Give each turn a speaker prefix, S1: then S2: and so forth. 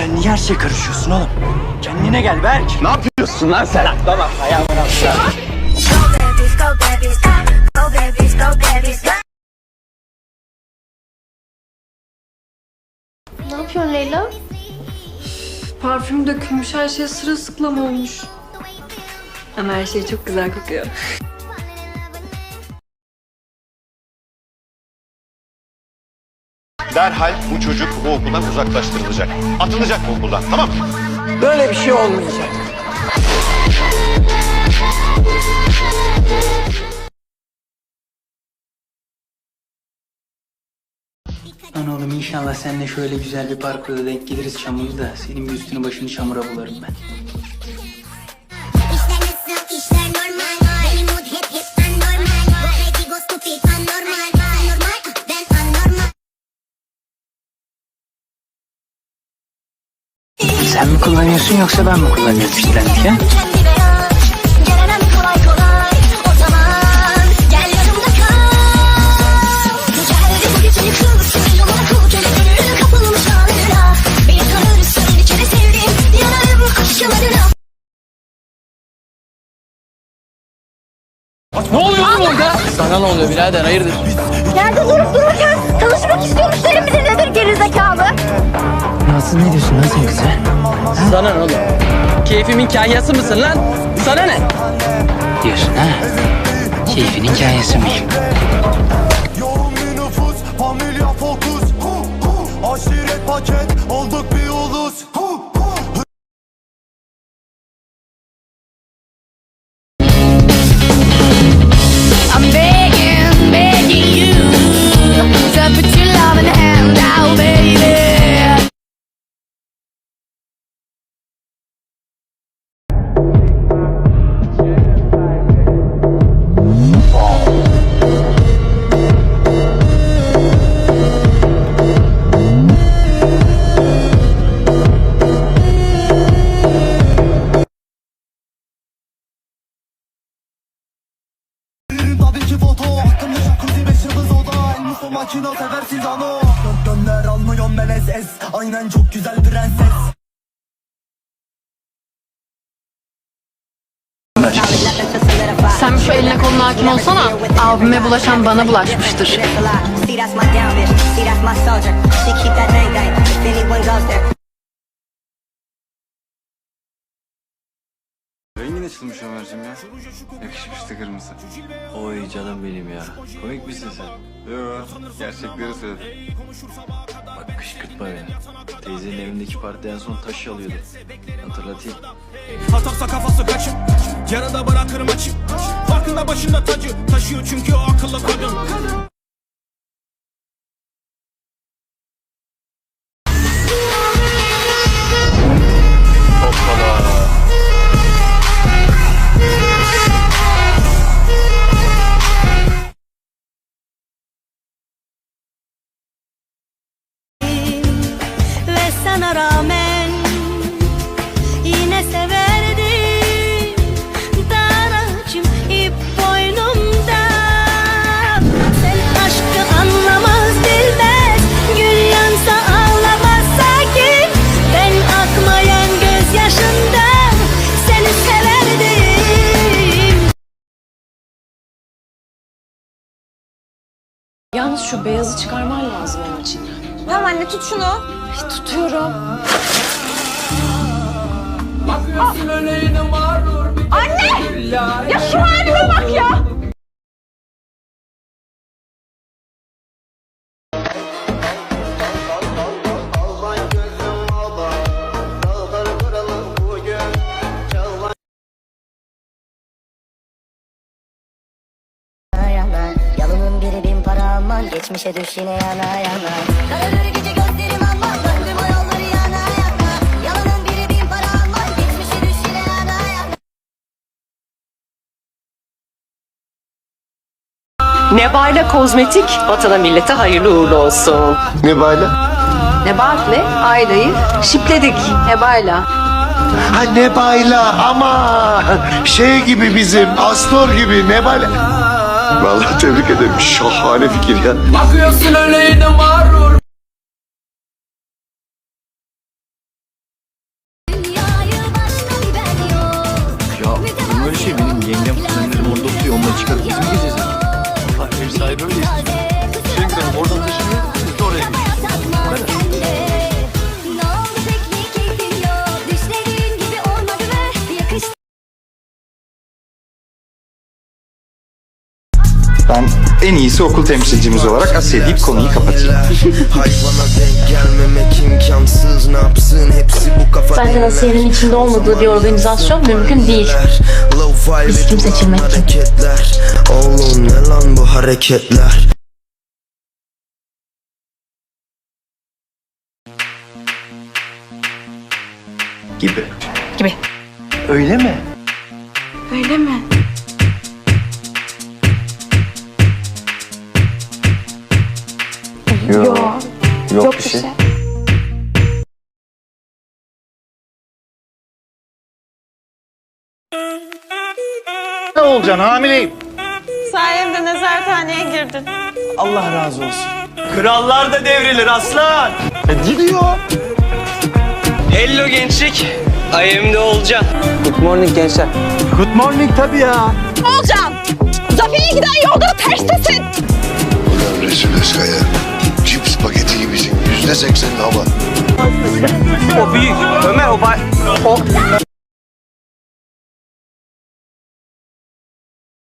S1: Sen niye her şeye karışıyorsun oğlum? Kendine gel Berk.
S2: Ne yapıyorsun lan sen?
S1: Tamam ayağımın altına.
S3: Ne yapıyorsun Leyla?
S4: Parfüm dökülmüş, her şey sırılsıklam olmuş. Ama her şey çok güzel kokuyor.
S2: Derhal bu çocuk bu okuldan uzaklaştırılacak. Atılacak bu okuldan tamam mı?
S1: Böyle bir şey olmayacak.
S5: Lan oğlum inşallah seninle şöyle güzel bir parkurda denk geliriz çamurlu da senin bir üstünü başını çamura bularım ben.
S6: Sen
S5: mi kullanıyorsun yoksa ben mi kullanıyorum fişlenmiş ha?
S6: Kendi beyan, gelemem kolay kolay. O zaman gel yanımda kal. Geldi bu gece yıkılsın, yoluna kul köle kapılmış halına. Bir tanırsın, bir kere sevdim, yanarım aşklarına.
S3: Nerede durup dururken tanışmak istiyormuş derim bize nedir gerizekalı?
S5: Nasıl ne diyorsun lan sen kıza?
S7: Sana ne oğlum? Keyfimin kahyası mısın lan? Sana ne?
S5: Diyorsun ha? Keyfin hikayesi miyim?
S8: Yoğun bir nüfus, familya fokus Hu, hu. Aşiret paket, SS Aynen çok güzel prenses.
S4: Sen şu eline koluna hakim olsana. Abime bulaşan bana bulaşmıştır.
S9: Açılmış Ömerciğim ya. Yakışmıştı kırmızı. Oy canım benim ya. Komik misin sen? Yo, gerçekleri söyledim. Bak kışkırtma beni. Teyzenin evindeki partide en son taş alıyordu. Hatırlatayım.
S8: Atarsa kafası kaçıp Yarıda bırakırım açık Farkında başında tacı Taşıyor çünkü o akıllı kadın
S4: Yalnız şu beyazı çıkarman lazım onun için.
S3: Tamam anne tut şunu.
S4: Tutuyorum.
S3: Anne! Ya şu halime bak ya!
S6: Para aman Geçmişe düş yine yana yana Kararır gece gözlerim aman Döndüm o yolları yana yana Yalının biri bin para aman Geçmişe düş yine yana yana
S7: Nebale Kozmetik vatana millete hayırlı uğurlu olsun.
S2: Ne böyle?
S4: Nebahat'le Ayla'yı şipledik. Neba'yla.
S2: Ha ne bayla ama şey gibi bizim Astor gibi ne bayla. Vallahi tebrik ederim şahane fikir ya.
S7: Bakıyorsun öyle yine mağrur
S10: Ben en iyisi okul temsilcimiz olarak Asya deyip konuyu kapatayım.
S11: Hayvana denk gelmemek imkansız ne yapsın hepsi bu kafa
S12: Zaten Asiye'nin içinde olmadığı bir organizasyon mümkün değil. Biz kim seçilmek kim?
S11: hareketler Oğlum ne lan bu hareketler
S10: Gibi.
S12: Gibi.
S10: Öyle mi?
S3: Öyle mi?
S10: Yok. Yok, bir şey.
S13: Ne olacaksın hamileyim.
S14: Sayemde nezarethaneye girdin.
S15: Allah razı olsun. Krallar da devrilir aslan.
S13: Gidiyor.
S7: Hello gençlik. I am de Olcan. Good morning gençler.
S15: Good morning tabii ya.
S14: Olcan! Zafer'e giden yolda terstesin.
S13: Ulan Resul Özkaya. 我不
S7: 要在失败孤我